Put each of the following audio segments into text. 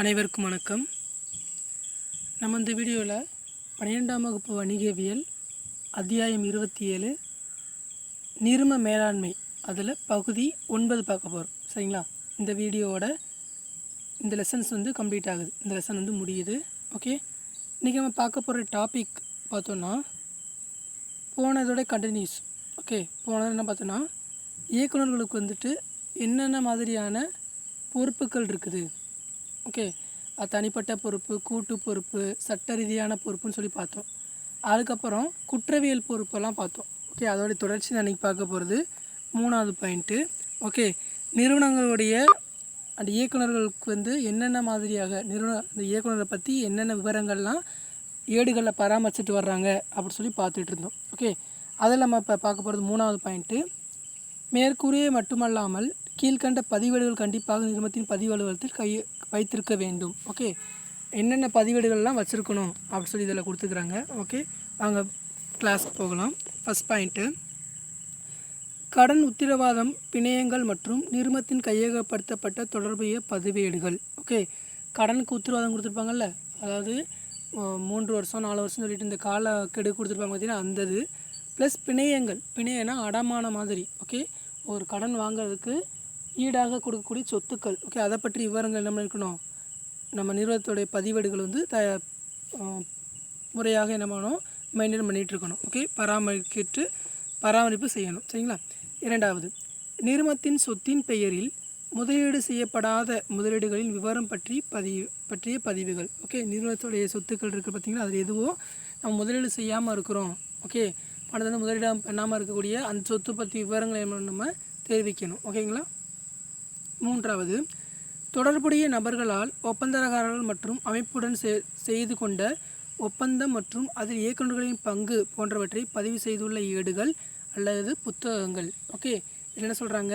அனைவருக்கும் வணக்கம். நம்ம இந்த வீடியோவில் பன்னிரெண்டாம் வகுப்பு வணிகவியல் அத்தியாயம் இருபத்தி ஏழு நிறும மேலாண்மை. அதில் பகுதி ஒன்பது பார்க்க போகிறோம் சரிங்களா? இந்த வீடியோவோட இந்த லெசன்ஸ் வந்து கம்ப்ளீட் ஆகுது. இந்த லெசன் வந்து முடியுது. ஓகே இன்றைக்கி நம்ம பார்க்க போகிற டாபிக் பார்த்தோன்னா போனதோட கண்டினியூஸ் ஓகே போனது என்ன பார்த்தோன்னா இயக்குனர்களுக்கு வந்துட்டு என்னென்ன மாதிரியான பொறுப்புகள் இருக்குது? ஓகே. தனிப்பட்ட பொறுப்பு கூட்டு பொறுப்பு சட்ட ரீதியான பொறுப்புன்னு சொல்லி பார்த்தோம். அதுக்கப்புறம் குற்றவியல் பொறுப்பெல்லாம் பார்த்தோம். ஓகே அதோடைய தொடர்ச்சி நான் இன்றைக்கி பார்க்க போகிறது மூணாவது பாயிண்ட்டு ஓகே நிறுவனங்களுடைய அந்த இயக்குனர்களுக்கு வந்து என்னென்ன மாதிரியாக நிறுவன அந்த இயக்குனரை பற்றி என்னென்ன விவரங்கள்லாம் ஏடுகளில் பராமரிச்சுட்டு வர்றாங்க அப்படின்னு சொல்லி பார்த்துட்டு இருந்தோம். ஓகே அதில் நம்ம இப்போ பார்க்க போகிறது மூணாவது பாயிண்ட்டு மேற்கூறிய மட்டுமல்லாமல் கீழ்கண்ட பதிவேடுகள் கண்டிப்பாக நிறுவனத்தின் பதிவு அலுவலகத்தில் கை வைத்திருக்க வேண்டும். ஓகே? என்னென்ன பதிவேடுகள்லாம் வச்சுருக்கணும் அப்படின்னு சொல்லி இதில் கொடுத்துக்கிறாங்க. ஓகே? வாங்க கிளாஸ்க்கு போகலாம். ஃபஸ்ட் பாயிண்ட்டு கடன் உத்திரவாதம் பிணையங்கள் மற்றும் நிறுவனத்தின் கையகப்படுத்தப்பட்ட தொடர்புடைய பதிவேடுகள். ஓகே? கடனுக்கு உத்தரவாதம் கொடுத்துருப்பாங்கல்ல? அதாவது மூன்று வருஷம் நாலு வருஷம் சொல்லிட்டு இந்த கால கெடு கொடுத்துருப்பாங்க பார்த்தீங்கன்னா அந்தது. ப்ளஸ் பிணையங்கள். பிணையனா அடமான மாதிரி. ஓகே? ஒரு கடன் வாங்குறதுக்கு ஈடாக கொடுக்கக்கூடிய சொத்துக்கள். ஓகே அதை பற்றி விவரங்கள் என்ன இருக்கணும். நம்ம நிறுவனத்துடைய பதிவேடுகள் வந்து த முறையாக என்ன பண்ணணும்? மெயின்டைன் பண்ணிகிட்டு இருக்கணும். ஓகே பராமரிக்கிட்டு பராமரிப்பு செய்யணும். சரிங்களா? இரண்டாவது நிறுவனத்தின் சொத்தின் பெயரில் முதலீடு செய்யப்படாத முதலீடுகளின் விவரம் பற்றி பதிவு பற்றிய பதிவுகள். ஓகே நிறுவனத்துடைய சொத்துக்கள் இருக்குது பார்த்தீங்கன்னா அதில் எதுவோ நம்ம முதலீடு செய்யாமல் இருக்கிறோம். ஓகே பணத்தை வந்து முதலீடு பண்ணாமல் இருக்கக்கூடிய அந்த சொத்து பற்றி விவரங்களை என்ன நம்ம தெரிவிக்கணும். ஓகேங்களா மூன்றாவது தொடர்புடைய நபர்களால் ஒப்பந்தக்காரர்கள் மற்றும் அமைப்புடன் செ- செய்து கொண்ட ஒப்பந்தம் மற்றும் அதில் இயக்குநர்களின் பங்கு போன்றவற்றை பதிவு செய்துள்ள ஏடுகள் அல்லது புத்தகங்கள். ஓகே இதில் என்ன சொல்கிறாங்க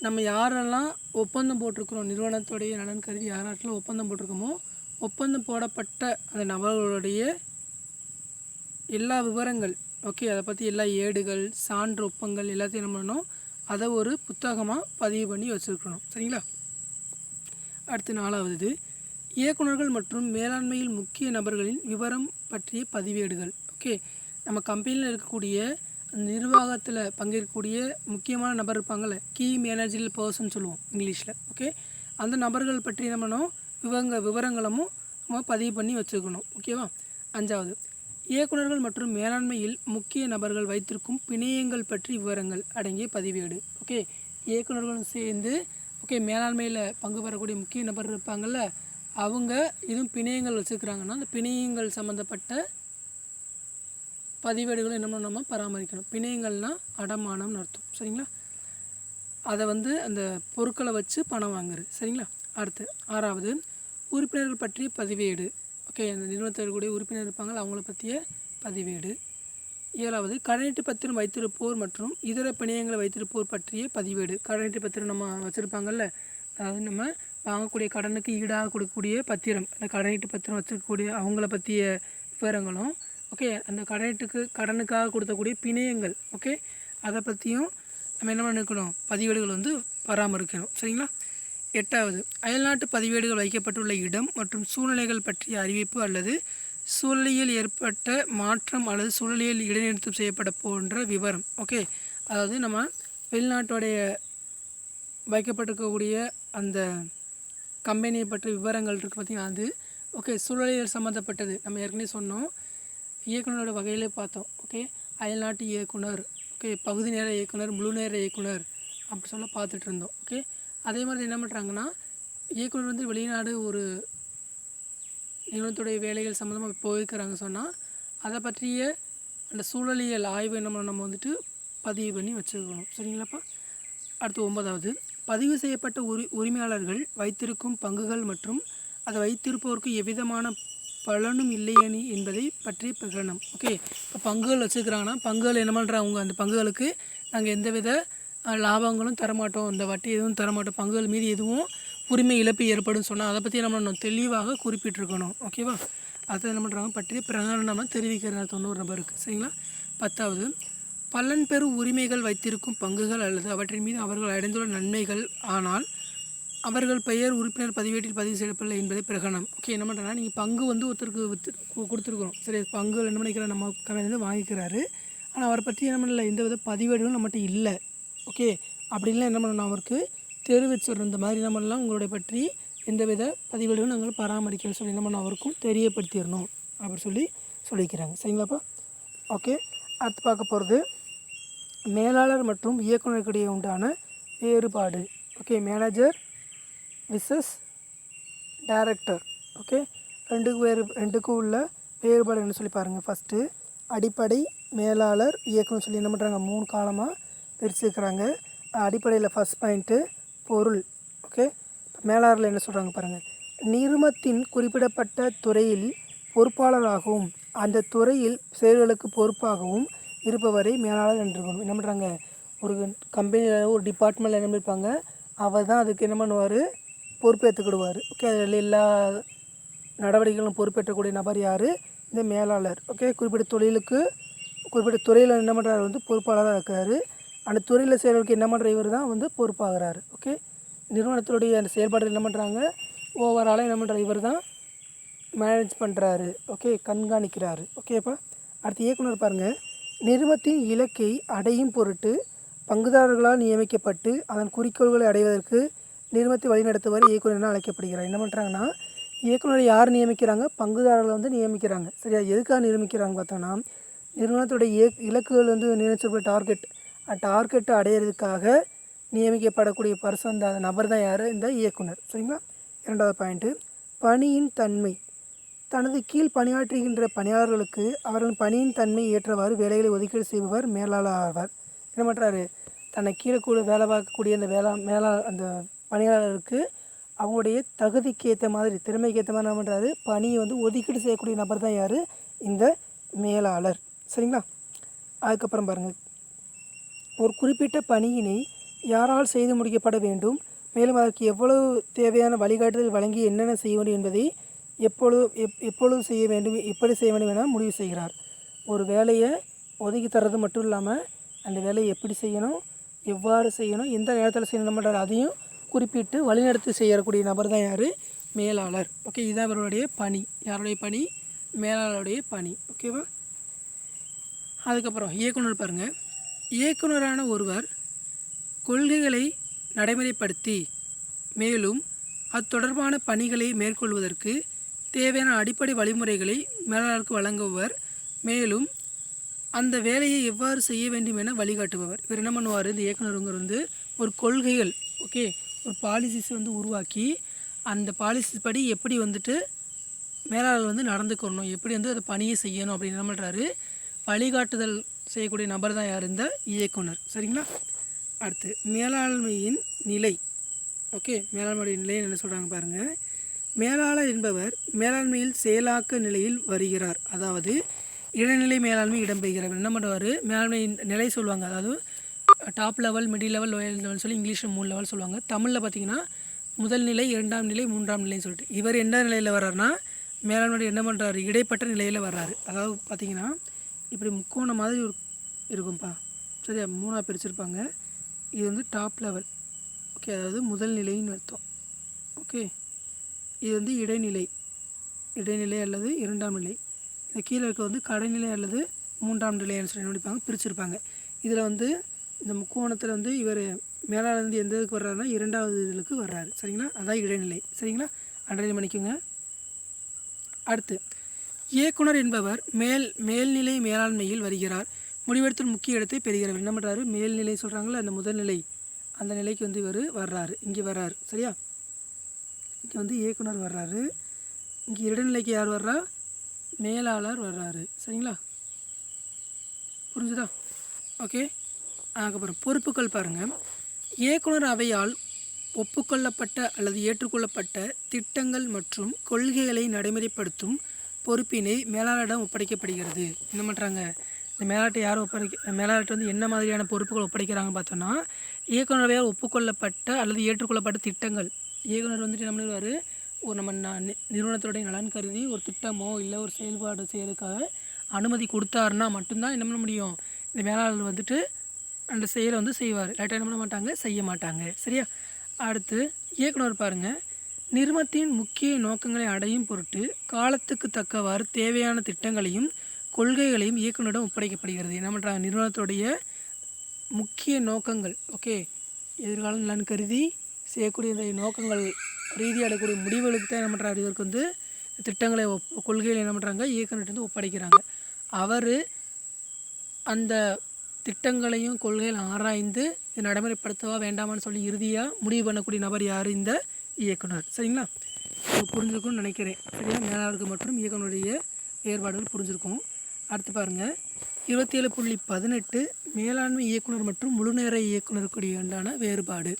நம்ம யாரெல்லாம் ஒப்பந்தம் போட்டிருக்கிறோம் நிறுவனத்துடைய நலன் கருதி யாராட்டிலும் ஒப்பந்தம் போட்டிருக்கோமோ ஒப்பந்தம் போடப்பட்ட அந்த நபர்களுடைய எல்லா விவரங்கள் ஓகே அதை பற்றி எல்லா ஏடுகள் சான்று ஒப்பங்கள் எல்லாத்தையும் என்ன பண்ணணும்? அதை ஒரு புத்தகமாக பதிவு பண்ணி வச்சுருக்கணும். சரிங்களா? அடுத்து நாலாவது. இயக்குனர்கள் மற்றும் மேலாண்மையில் முக்கிய நபர்களின் விவரம் பற்றிய பதிவேடுகள். ஓகே. நம்ம கம்பெனியில் இருக்கக்கூடிய அந்த நிர்வாகத்தில் பங்கேற்கக்கூடிய முக்கியமான நபர் இருப்பாங்கள்ல கீ மேனேஜரல் பர்சன் சொல்லுவோம் இங்கிலீஷில். ஓகே. அந்த நபர்கள் பற்றி நம்மளும் விவங்க விவரங்களும் நம்ம பதிவு பண்ணி வச்சுக்கணும் ஓகேவா? அஞ்சாவது. இயக்குனர்கள் மற்றும் மேலாண்மையில் முக்கிய நபர்கள் வைத்திருக்கும் பிணையங்கள் பற்றி விவரங்கள் அடங்கிய பதிவேடு. ஓகே? இயக்குனர்களும் சேர்ந்து ஓகே மேலாண்மையில் பங்கு பெறக்கூடிய முக்கிய நபர் இருப்பாங்கள்ல அவங்க இதுவும் பிணையங்கள் வச்சுருக்கிறாங்கன்னா அந்த பிணையங்கள் சம்மந்தப்பட்ட பதிவேடுகளை என்ன நம்ம பராமரிக்கணும். பிணையங்கள்னால் அடமானம்னு அர்த்தம். சரிங்களா? அதை வந்து அந்த பொருட்களை வச்சு பணம் வாங்குறது. சரிங்களா? அடுத்து ஆறாவது உறுப்பினர்கள் பற்றிய பதிவேடு. ஓகே அந்த நிறுவனத்தில் இருக்கக்கூடிய உறுப்பினர் இருப்பாங்க. அவங்கள பற்றிய பதிவேடு. ஏழாவது கடனீட்டு பத்திரம் வைத்திருப்போர் மற்றும் இதர பிணையங்களை வைத்திருப்போர் பற்றிய பதிவேடு. கடனீட்டு பத்திரம் நம்ம வச்சுருப்பாங்கல்ல? அதாவது நம்ம வாங்கக்கூடிய கடனுக்கு ஈடாக கொடுக்கக்கூடிய பத்திரம். அந்த கடனீட்டு பத்திரம் வச்சிருக்கக்கூடிய அவங்கள பற்றிய விவரங்களும் ஓகே அந்த கடனீட்டுக்கு கடனுக்காக கொடுத்தக்கூடிய பிணையங்கள் ஓகே அதை பற்றியும் நம்ம என்ன பண்ணிக்கணும் பதிவேடுகள் வந்து பராமரிக்கணும் சரிங்களா? எட்டாவது அயல்நாட்டு பதிவேடுகள் வைக்கப்பட்டுள்ள இடம் மற்றும் சூழ்நிலைகள் பற்றிய அறிவிப்பு அல்லது சூழலியல் ஏற்பட்ட மாற்றம் அல்லது சூழலியல் இடைநிறுத்தம் செய்யப்பட போன்ற விவரம். ஓகே அதாவது நம்ம வெளிநாட்டுடைய வைக்கப்பட்டிருக்கக்கூடிய அந்த கம்பெனியை பற்றிய விவரங்கள் இருக்குது பார்த்தீங்கன்னா அது? ஓகே சூழலியல் சம்மந்தப்பட்டது நம்ம ஏற்கனவே சொன்னோம். இயக்குனரோட வகையிலே பார்த்தோம். ஓகே அயல்நாட்டு இயக்குனர் ஓகே பகுதி நேர இயக்குனர் முழு நேர இயக்குனர் அப்படி சொல்ல பார்த்துட்டு இருந்தோம். ஓகே அதே மாதிரி என்ன பண்ணுறாங்கன்னா இயக்குனர் வந்து வெளிநாடு ஒரு நிறுவனத்துடைய வேலைகள் சம்மந்தமாக போயிருக்கிறாங்க சொன்னால் அதை பற்றிய அந்த சூழலியல் ஆய்வு என்ன நம்ம வந்துட்டு பதிவு பண்ணி வச்சுருக்கணும். சரிங்களாப்பா? அடுத்து ஒன்பதாவது. பதிவு செய்யப்பட்ட உரி உரிமையாளர்கள் வைத்திருக்கும் பங்குகள் மற்றும் அதை வைத்திருப்பவருக்கு எவ்விதமான பலனும் இல்லையனி என்பதை பற்றி பிரகடனம். ஓகே? இப்போ பங்குகள் வச்சுருக்கிறாங்கன்னா பங்குகள் என்ன பண்ணுறாங்க அவங்க அந்த பங்குகளுக்கு நாங்கள் எந்தவித லாபங்களும் தரமாட்டோம் இந்த வட்டி எதுவும் தரமாட்டோம் பங்குகள் மீது எதுவும் உரிமை இழப்பு ஏற்படும் சொன்னால் அதை பற்றி நம்ம தெளிவாக குறிப்பிட்டிருக்கணும். ஓகேவா அதை என்ன பண்ணுறாங்க பற்றி பிரகடனமாக தெரிவிக்கிற தொண்ணூறு நபருக்கு சரிங்களா? பத்தாவது பலன் பெறும் உரிமைகள் வைத்திருக்கும் பங்குகள் அல்லது அவற்றின் மீது அவர்கள் அடைந்துள்ள நன்மைகள் ஆனால் அவர்கள் பெயர் உறுப்பினர் பதிவேட்டில் பதிவு செய்யப்படலை என்பதை பிரகடனம். ஓகே என்ன பண்ணுறேன்னா நீங்கள் பங்கு வந்து ஒருத்தருக்கு வித்து கொடுத்துருக்குறோம். சரி பங்கு என்ன பண்ணிக்கிற நம்ம கம்பெனி வாங்கிக்கிறாரு. ஆனால் அவரை பற்றி என்ன பண்ணல எந்த வித பதிவேடுகளும் நம்மகிட்ட இல்லை. ஓகே அப்படின்லாம் என்ன பண்ணணும்? அவருக்கு தெரிவிச்சிடணும் இந்த மாதிரி என்ன பண்ணலாம்? உங்களுடைய பற்றி எந்த வித பதிவுகளையும் நாங்கள் பராமரிக்கணும் சொல்லி என்ன பண்ண அவருக்கும் தெரியப்படுத்திடணும். அப்படின்னு சொல்லி சொல்லிக்கிறாங்க. சரிங்களாப்பா? ஓகே அடுத்து பார்க்க போகிறது மேலாளர் மற்றும் இயக்குநருக்கிடையே உண்டான வேறுபாடு. Okay manager versus director. Okay ரெண்டுக்கும் வேறு ரெண்டுக்கும் உள்ள வேறுபாடு என்ன சொல்லி பாருங்கள் ஃபஸ்ட்டு அடிப்படை மேலாளர் இயக்குனர் சொல்லி என்ன பண்ணுறாங்க மூணு காலமாக பிரிச்சுருக்கிறாங்க அடிப்படையில் ஃபஸ்ட் பாயிண்ட்டு பொருள். ஓகே மேலாளரில் என்ன சொல்கிறாங்க பாருங்கள் நிறுமத்தின் குறிப்பிடப்பட்ட துறையில் பொறுப்பாளராகவும் அந்த துறையில் செயல்களுக்கு பொறுப்பாகவும் இருப்பவரை மேலாளர் என்று என்ன பண்ணுறாங்க ஒரு கம்பெனியில் ஒரு டிபார்ட்மெண்ட்டில் என்ன இருப்பாங்க அவர் தான் அதுக்கு என்ன பண்ணுவார்? பொறுப்பேற்றுக்கிடுவார். ஓகே அதில் எல்லா நடவடிக்கைகளும் பொறுப்பேற்றக்கூடிய நபர் யார்? இந்த மேலாளர். ஓகே குறிப்பிட்ட தொழிலுக்கு குறிப்பிட்ட துறையில் என்ன பண்ணுறாரு வந்து பொறுப்பாளராக இருக்கார். அந்த துறையில் செயல்களுக்கு என்ன பண்ணுற இவர் தான் வந்து பொறுப்பாகிறார் ஓகே நிறுவனத்தினுடைய அந்த செயல்பாடுகள் என்ன பண்ணுறாங்க ஓவராலாக என்ன பண்ணுற இவர் தான் மேனேஜ் பண்ணுறாரு ஓகே கண்காணிக்கிறாரு ஓகேப்பா அடுத்து இயக்குனர் பாருங்கள் நிறுவனத்தின் இலக்கை அடையும் பொருட்டு பங்குதாரர்களால் நியமிக்கப்பட்டு அதன் குறிக்கோள்களை அடைவதற்கு நிறுவனத்தை வழிநடத்துவார் இயக்குனர் என அழைக்கப்படுகிறார்? என்ன பண்ணுறாங்கன்னா இயக்குனரை யார் நியமிக்கிறாங்க? பங்குதாரர்களை வந்து நியமிக்கிறாங்க. சரியா? எதுக்காக நியமிக்கிறாங்க பார்த்தோன்னா நிறுவனத்துடைய இய இலக்குகள் வந்து நிர்ணயிச்சிருக்க டார்கெட் டார்கெட்டை அடையிறதுக்காக நியமிக்கப்படக்கூடிய பர்சன் அந்த நபர் தான் யார்? இந்த இயக்குனர். சரிங்களா? இரண்டாவது பாயிண்ட்டு பணியின் தன்மை. தனது கீழ் பணியாற்றுகின்ற பணியாளர்களுக்கு அவர்களின் பணியின் தன்மை ஏற்றவாறு வேலைகளை ஒதுக்கீடு செய்பவர் மேலாளர் ஆவார். என்ன பண்ணுறாரு தன்னை கீழே கூட வேலை பார்க்கக்கூடிய அந்த வேளா மேலா அந்த பணியாளருக்கு அவங்களுடைய தகுதிக்கு ஏற்ற மாதிரி திறமைக்கு ஏற்ற மாதிரி என்ன பண்ணுறாரு பணியை வந்து ஒதுக்கீடு செய்யக்கூடிய நபர் தான் யார்? இந்த மேலாளர். சரிங்களா? அதுக்கப்புறம் பாருங்கள் ஒரு குறிப்பிட்ட பணியினை யாரால் செய்து முடிக்கப்பட வேண்டும்? மேலும் அதற்கு எவ்வளவு தேவையான வழிகாட்டுதல் வழங்கி என்னென்ன செய்ய வேண்டும் என்பதை எப்பொழுது எப் எப்பொழுது செய்ய வேண்டும் எப்படி செய்ய வேண்டும் என முடிவு செய்கிறார். ஒரு வேலையை ஒதுக்கி தர்றது மட்டும் இல்லாமல் அந்த வேலையை எப்படி செய்யணும் எவ்வாறு செய்யணும் எந்த நேரத்தில் செய்யணும் அதையும் குறிப்பிட்டு வழிநடத்தி செய்யக்கூடிய நபர் தான் யார்? மேலாளர். ஓகே இதுதான் இவருடைய பணி. யாருடைய பணி? மேலாளருடைய பணி. ஓகேவா? அதுக்கப்புறம் இயக்குனர் பாருங்கள் இயக்குனரான ஒருவர் கொள்கைகளை நடைமுறைப்படுத்தி மேலும் அத்தொடர்பான பணிகளை மேற்கொள்வதற்கு தேவையான அடிப்படை வழிமுறைகளை மேலாளருக்கு வழங்குபவர் மேலும் அந்த வேலையை எவ்வாறு செய்ய வேண்டும் என வழிகாட்டுபவர். இவர் என்ன பண்ணுவார்? இந்த இயக்குனருங்கிற வந்து ஒரு கொள்கைகள் ஓகே? ஒரு பாலிசிஸ் வந்து உருவாக்கி அந்த பாலிசிஸ் படி எப்படி வந்துட்டு மேலாளர் வந்து நடந்துக்கணும் எப்படி வந்து அந்த பணியை செய்யணும் அப்படின்னு என்ன பண்ணுறாரு வழிகாட்டுதல் செய்யக்கூடிய நபர் தான் யார்? இந்த இயக்குனர். சரிங்களா? அடுத்து மேலாண்மையின் நிலை. ஓகே மேலாண்மையுடைய நிலை என்ன சொல்கிறாங்க பாருங்கள் மேலாளர் என்பவர் மேலாண்மையில் செயலாக்க நிலையில் வருகிறார். அதாவது இடைநிலை மேலாண்மை இடம்பெறுகிறார் என்ன பண்ணுவார்? மேலாண்மை நிலை சொல்லுவாங்க. அதாவது top level middle level lower level சொல்லி இங்கிலீஷில் மூணு லெவல் சொல்லுவாங்க. தமிழில் பார்த்தீங்கன்னா முதல் நிலை இரண்டாம் நிலை மூன்றாம் நிலைன்னு சொல்லிட்டு. இவர் எந்த நிலையில் வர்றாருனா மேலாண்மை என்ன பண்ணுறாரு இடைப்பட்ட நிலையில் வர்றாரு. அதாவது பார்த்தீங்கன்னா இப்படி முக்கோண மாதிரி ஒரு இருக்கும்ப்பா சரியா? மூணாக பிரிச்சிருப்பாங்க. இது வந்து டாப் லெவல் ஓகே அதாவது முதல் நிலைன்னு அர்த்தம். ஓகே இது வந்து இடைநிலை. இடைநிலை அல்லது இரண்டாம் நிலை. இந்த கீழே இருக்க வந்து கடைநிலை அல்லது மூன்றாம் நிலைன்னு சொல்லி என்ன பண்ணிப்பாங்க பிரிச்சிருப்பாங்க. இதில் வந்து இந்த முக்கோணத்தில் வந்து இவர் மேலாளர்ந்து எந்த இதுக்கு வர்றாருன்னா இரண்டாவது இதுக்கு வர்றாரு. சரிங்களா? அதான் இடைநிலை. சரிங்களா? அண்டர்லைன் பண்ணிக்கோங்க. அடுத்து இயக்குனர் என்பவர் மேல் மேல்நிலை மேலாண்மையில் வருகிறார். முடிவெடுத்தல் முக்கிய இடத்தை பெறுகிறவர். என்ன பண்ணுறாரு மேல்நிலை சொல்கிறாங்களே அந்த முதல்நிலை அந்த நிலைக்கு வந்து இவர் வர்றாரு. இங்கே வர்றாரு. சரியா? இங்கே வந்து இயக்குனர் வர்றாரு. இங்கே இடைநிலைக்கு யார் வர்றா? மேலாளர் வர்றாரு. சரிங்களா? புரிஞ்சுதா? ஓகே. அதுக்கப்புறம் பொறுப்புகள் பாருங்கள் இயக்குனர் அவையால் ஒப்புக்கொள்ளப்பட்ட அல்லது ஏற்றுக்கொள்ளப்பட்ட திட்டங்கள் மற்றும் கொள்கைகளை நடைமுறைப்படுத்தும் பொறுப்பினை மேலாளரிடம் ஒப்படைக்கப்படுகிறது. என்ன பண்ணுறாங்க இந்த மேலாட்டை யார் ஒப்படைக்க மேலாட்டை வந்து என்ன மாதிரியான பொறுப்புகள் ஒப்படைக்கிறாங்கன்னு பார்த்தோன்னா இயக்குநரவையால் ஒப்புக்கொள்ளப்பட்ட அல்லது ஏற்றுக்கொள்ளப்பட்ட திட்டங்கள். இயக்குனர் வந்துட்டு என்ன பண்ணுவார்? ஒரு நம்ம ந- நி- நிறுவனத்துடைய நலன் கருதி ஒரு திட்டமோ இல்லை ஒரு செயல்பாடு செய்யறதுக்காக அனுமதி கொடுத்தாருன்னா மட்டும்தான் என்ன பண்ண முடியும்? இந்த மேலாளர் வந்துட்டு அந்த செயலை வந்து செய்வார். லேட்டாக என்ன பண்ண மாட்டாங்க? செய்ய மாட்டாங்க. சரியா? அடுத்து இயக்குனர் பாருங்கள் நிறுவனத்தின் முக்கிய நோக்கங்களை அடையும் பொருட்டு காலத்துக்கு தக்கவாறு தேவையான திட்டங்களையும் கொள்கைகளையும் இயக்குனரிடம் ஒப்படைக்கப்படுகிறது. என்ன பண்ணுறாங்க நிறுவனத்துடைய முக்கிய நோக்கங்கள் ஓகே எதிர்கால நலன் கருதி செய்யக்கூடிய இந்த நோக்கங்கள் ரீதியாக எடுக்கக்கூடிய முடிவுகளுக்கு தான் என்ன பண்ணுறாரு இவருக்கு வந்து திட்டங்களை ஒப் கொள்கைகளை என்ன பண்ணுறாங்க இயக்குநர்கிட்ட வந்து ஒப்படைக்கிறாங்க. அவர் அந்த திட்டங்களையும் கொள்கைகள் ஆராய்ந்து இது நடைமுறைப்படுத்தவா வேண்டாமான்னு சொல்லி இறுதியாக முடிவு பண்ணக்கூடிய நபர் யார்? இந்த இயக்குனர். சரிங்களா? இது புரிஞ்சிருக்கும்னு நினைக்கிறேன். சரியா? மேலாளருக்கு மற்றும் இயக்குனருடைய வேறுபாடுகள் புரிஞ்சிருக்கும். அடுத்து பாருங்கள் இருபத்தி ஏழு புள்ளி பதினெட்டு மேலாண்மை இயக்குனர் மற்றும் முழுநேர இயக்குனருக்குடைய உண்டான வேறுபாடு.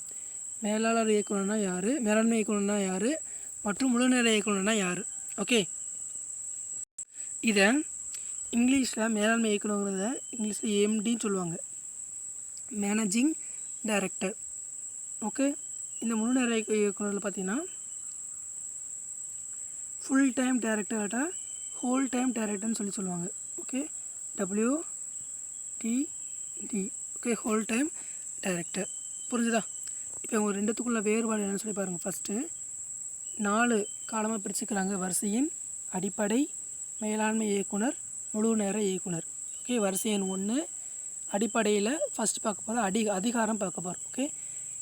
மேலாளர் இயக்குனர்னா யார்? மேலாண்மை இயக்குனர்னா யார்? மற்றும் முழுநேர இயக்குனர்னா யார்? ஓகே. இதை இங்கிலீஷில் மேலாண்மை இயக்குனருங்கிறத இங்கிலீஷில் எம்டின்னு சொல்லுவாங்க. Managing director okay. இந்த முழு நேர இயக்குனரில் பார்த்தீங்கன்னா ஃபுல் டைம் டைரக்டர்கிட்ட ஹோல் டைம் டைரக்டர்னு சொல்லி சொல்லுவாங்க. Okay W TD okay whole time director புரிஞ்சுதா? இப்போ உங்கள் ரெண்டுத்துக்குள்ள வேறுபாடு என்னன்னு சொல்லி பாருங்கள் ஃபஸ்ட்டு நாலு காலமாக பிரிச்சுக்கிறாங்க. வரிசையின் அடிப்படை மேலாண்மை இயக்குனர் முழு நேர இயக்குனர். ஓகே வரிசையின் ஒன்று அடிப்படையில் ஃபஸ்ட் பார்க்க போகிறோம் அடி அதிகாரம் பார்க்க போகிறோம் ஓகே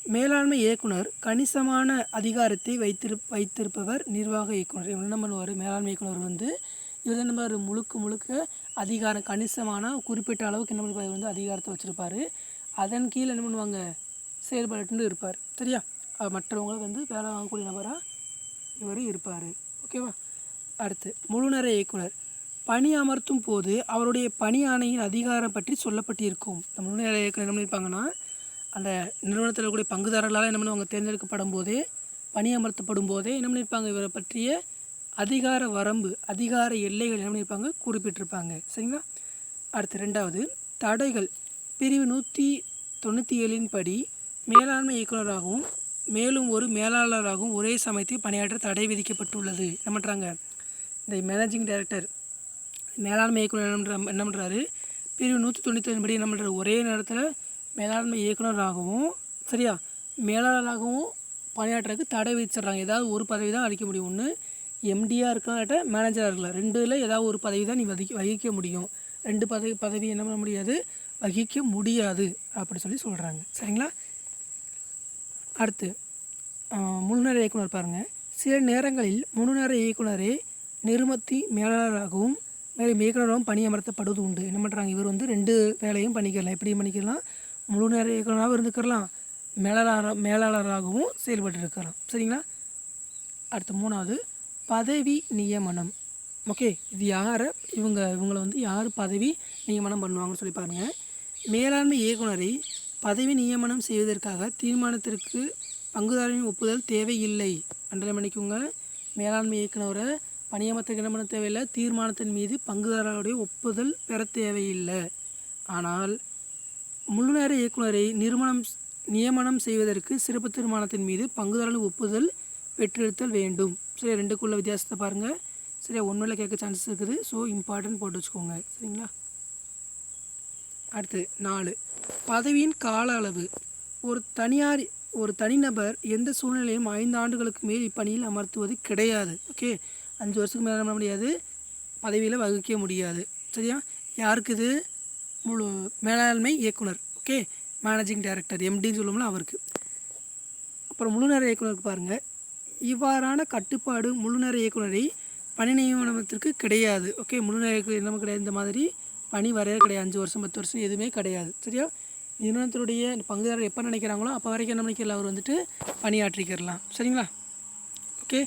மேலாண்மை இயக்குனர் கணிசமான அதிகாரத்தை வைத்திரு வைத்திருப்பவர் நிர்வாக இயக்குனர். என்ன பண்ணுவார்? மேலாண்மை இயக்குனர் வந்து இவர் என்ன பண்ணுவார் முழுக்க முழுக்க அதிகாரம் கணிசமான குறிப்பிட்ட அளவுக்கு என்ன பண்ணுவார் வந்து அதிகாரத்தை வச்சுருப்பார். அதன் கீழே என்ன பண்ணுவாங்க? செயல்பட்டு இருப்பார். சரியா? மற்றவங்களுக்கு வந்து வேலை வாங்கக்கூடிய நபராக இவர் இருப்பார். ஓகேவா அடுத்து முழுநேர இயக்குனர். பணி அமர்த்தும் போது அவருடைய பணி ஆணையின் அதிகாரம் பற்றி சொல்லப்பட்டிருக்கும். இந்த முழுநேர இயக்குனர் என்ன பண்ணியிருப்பாங்கன்னா அந்த நிறுவனத்தில் கூடிய பங்குதாரர்களால் என்ன பண்ணுவாங்க? தேர்ந்தெடுக்கப்படும் போதே பணி அமர்த்தப்படும் போதே என்ன பண்ணியிருப்பாங்க இவரை பற்றிய அதிகார வரம்பு அதிகார எல்லைகள் என்ன பண்ணியிருப்பாங்க? குறிப்பிட்டிருப்பாங்க. சரிங்களா? அடுத்து ரெண்டாவது தடைகள். பிரிவு நூற்றி தொண்ணூற்றி ஏழின் படி மேலாண்மை இயக்குனராகவும் மேலும் ஒரு மேலாளராகவும் ஒரே சமயத்தில் பணியாற்ற தடை விதிக்கப்பட்டுள்ளது. என்ன பண்ணுறாங்க இந்த மேனேஜிங் டைரக்டர் மேலாண்மை இயக்குனர் என்ன என்ன பண்ணுறாரு பிரிவு நூற்றி தொண்ணூற்றி படி என்ன பண்ணுறாரு ஒரே நேரத்தில் மேலாண்மை இயக்குனராகவும் சரியா? மேலாளராகவும் பணியாற்றுறதுக்கு தடை விதிச்சிடுறாங்க. ஏதாவது ஒரு பதவி தான் அளிக்க முடியும். ஒன்று எம்டியாக இருக்கலாட்ட மேனேஜராக இருக்கலாம் ரெண்டில் ஏதாவது ஒரு பதவி தான் நீ வகிக்க வகிக்க முடியும். ரெண்டு பதவி பதவி என்ன பண்ண முடியாது? வகிக்க முடியாது அப்படி சொல்லி சொல்கிறாங்க சரிங்களா? அடுத்து முழுநேர இயக்குனர் பாருங்கள் சில நேரங்களில் முழுநேர இயக்குனரே நிறுமத்தி மேலாளராகவும் மேலும் இயக்குனராகவும் பணியமர்த்தப்படுவது உண்டு. என்ன பண்ணுறாங்க இவர் வந்து ரெண்டு வேலையும் பண்ணிக்கலாம். எப்படி பண்ணிக்கலாம். முழுநேர இயக்குனராகவும் இருந்துக்கலாம். மேலாளர் மேலாளராகவும் செயல்பட்டு இருக்கலாம் சரிங்களா? அடுத்து மூணாவது பதவி நியமனம். ஓகே இது யாரை? இவங்க இவங்களை வந்து யார் பதவி நியமனம் பண்ணுவாங்கன்னு சொல்லி பாருங்கள் மேலாண்மை இயக்குனரை பதவி நியமனம் செய்வதற்காக தீர்மானத்திற்கு பங்குதாரரின் ஒப்புதல் தேவையில்லை. அன்றரை மணிக்குங்க மேலாண்மை இயக்குனரை பணியமர்த்தக்கு என்ன தேவையில்லை. தீர்மானத்தின் மீது பங்குதாரருடைய ஒப்புதல் பெற தேவையில்லை. ஆனால் முழுநேர இயக்குனரை நிறுவனம் நியமனம் செய்வதற்கு சிறப்பு தீர்மானத்தின் மீது பங்குதாரர்கள் ஒப்புதல் பெற்றிருத்தல் வேண்டும். சரி ரெண்டுக்குள்ள வித்தியாசத்தை பாருங்கள் சரியா ஒன்றில் கேட்க சான்சஸ் இருக்குது. ஸோ இம்பார்ட்டன்ட் போட்டு வச்சுக்கோங்க. சரிங்களா? அடுத்து நாலு. பதவியின் கால அளவு. ஒரு தனியார் ஒரு தனிநபர் எந்த சூழ்நிலையும் ஐந்து ஆண்டுகளுக்கு மேல் இப்பணியில் அமர்த்துவது கிடையாது. ஓகே அஞ்சு வருஷத்துக்கு மேலே பண்ண முடியாது. பதவியில் வகிக்க முடியாது. சரியா? யாருக்கு இது? முழு மேலாண்மை இயக்குனர். ஓகே மேனேஜிங் டைரக்டர் எம்டின்னு சொல்லுவோம்ல அவருக்கு. அப்புறம் முழுநேர இயக்குனருக்கு பாருங்கள் இவ்வாறான கட்டுப்பாடு முழுநேர இயக்குநரை பணி நியமனத்திற்கு கிடையாது. ஓகே முழுநேர இயக்குநர் நம்ம கிடையாது. இந்த மாதிரி பணி வரைய கிடையாது. அஞ்சு வருஷம் பத்து வருஷம் எதுவுமே கிடையாது. சரியா? நிறுவனத்தினுடைய பங்குதாரர் எப்போ நினைக்கிறாங்களோ அப்போ வரைக்கும் என்ன நினைக்கிறல அவர் வந்துட்டு பணியாற்றிக்கிறலாம் சரிங்களா? ஓகே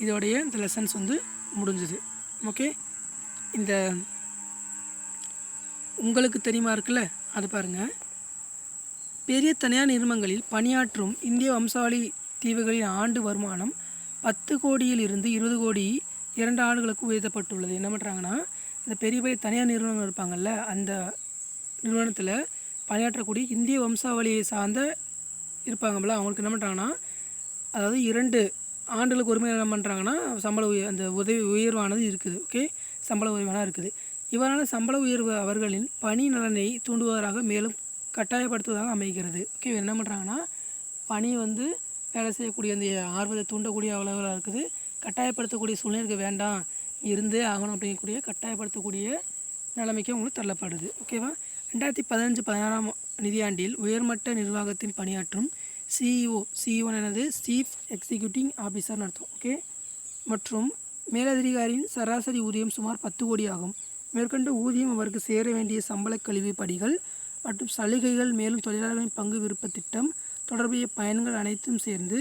இதோடைய இந்த லெசன்ஸ் வந்து முடிஞ்சுது. ஓகே இந்த உங்களுக்கு தெரியுமா இருக்குல்ல? அது பாருங்கள் பெரிய தனியார் நிறுவனங்களில் பணியாற்றும் இந்திய வம்சாவளி தீவுகளின் ஆண்டு வருமானம் பத்து கோடியில் இருந்து இருபது கோடி இரண்டு ஆண்டுகளுக்கு உயர்த்தப்பட்டுள்ளது. என்ன பண்ணுறாங்கன்னா இந்த பெரிய பெரிய தனியார் நிறுவனங்கள் இருப்பாங்கல்ல அந்த நிறுவனத்தில் பணியாற்றக்கூடிய இந்திய வம்சாவளியை சார்ந்த இருப்பாங்கல்ல அவங்களுக்கு என்ன பண்ணுறாங்கன்னா அதாவது இரண்டு ஆண்டுகளுக்கு ஒருமையாக என்ன பண்ணுறாங்கன்னா சம்பள உய அந்த உதவி உயர்வானது இருக்குது ஓகே சம்பள உயர்வானது இருக்குது. இவ்வாறான சம்பள உயர்வு அவர்களின் பணி நலனை தூண்டுவதாக மேலும் கட்டாயப்படுத்துவதாக அமைகிறது ஓகே என்ன பண்ணுறாங்கன்னா பணி வந்து வேலை செய்யக்கூடிய அந்த ஆர்வத்தை தூண்டக்கூடிய அளவில் இருக்குது. கட்டாயப்படுத்தக்கூடிய சூழ்நிலைக்கு வேண்டாம். இருந்தே ஆகணும் அப்படிங்கக்கூடிய கட்டாயப்படுத்தக்கூடிய நிலைமைக்கு உங்களுக்கு தள்ளப்படுது. ஓகேவா ரெண்டாயிரத்தி பதினஞ்சு பதினாறாம் நிதியாண்டில் உயர்மட்ட நிர்வாகத்தின் பணியாற்றும் சிஇஓ சிஇஓ எனது சீஃப் எக்ஸிக்யூட்டிவ் ஆஃபீஸர்னு அர்த்தம். ஓகே மற்றும் மேலதிகாரியின் சராசரி ஊதியம் சுமார் பத்து கோடி ஆகும். மேற்கொண்டு ஊதியம் அவருக்கு சேர வேண்டிய சம்பள கழிவு படிகள் மற்றும் சலுகைகள் மேலும் தொழிலாளர்களின் பங்கு விருப்ப திட்டம் தொடர்புடைய பயன்கள் அனைத்தும் சேர்ந்து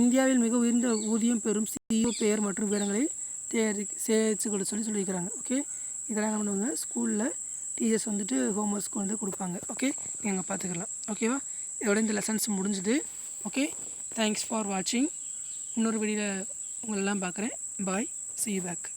இந்தியாவில் மிக உயர்ந்த ஊதியம் பெறும் சிஇஓ பெயர் மற்றும் விவரங்களை தேர் சேர்த்து கொடு சொல்லி சொல்லியிருக்கிறாங்க. ஓகே இதெல்லாம் என்ன பண்ணுவாங்க? ஸ்கூலில் டீச்சர்ஸ் வந்துட்டு ஹோம் ஹோம்ஒர்க்ஸ்க்கு வந்து கொடுப்பாங்க. ஓகே நீங்கள் பார்த்துக்கலாம். ஓகேவா இதோட இந்த லெசன்ஸ் முடிஞ்சுது. ஓகே தேங்க்ஸ் ஃபார் வாட்சிங் இன்னொரு வீடியோவில் உங்களெல்லாம் பார்க்குறேன். பாய் சி you பேக்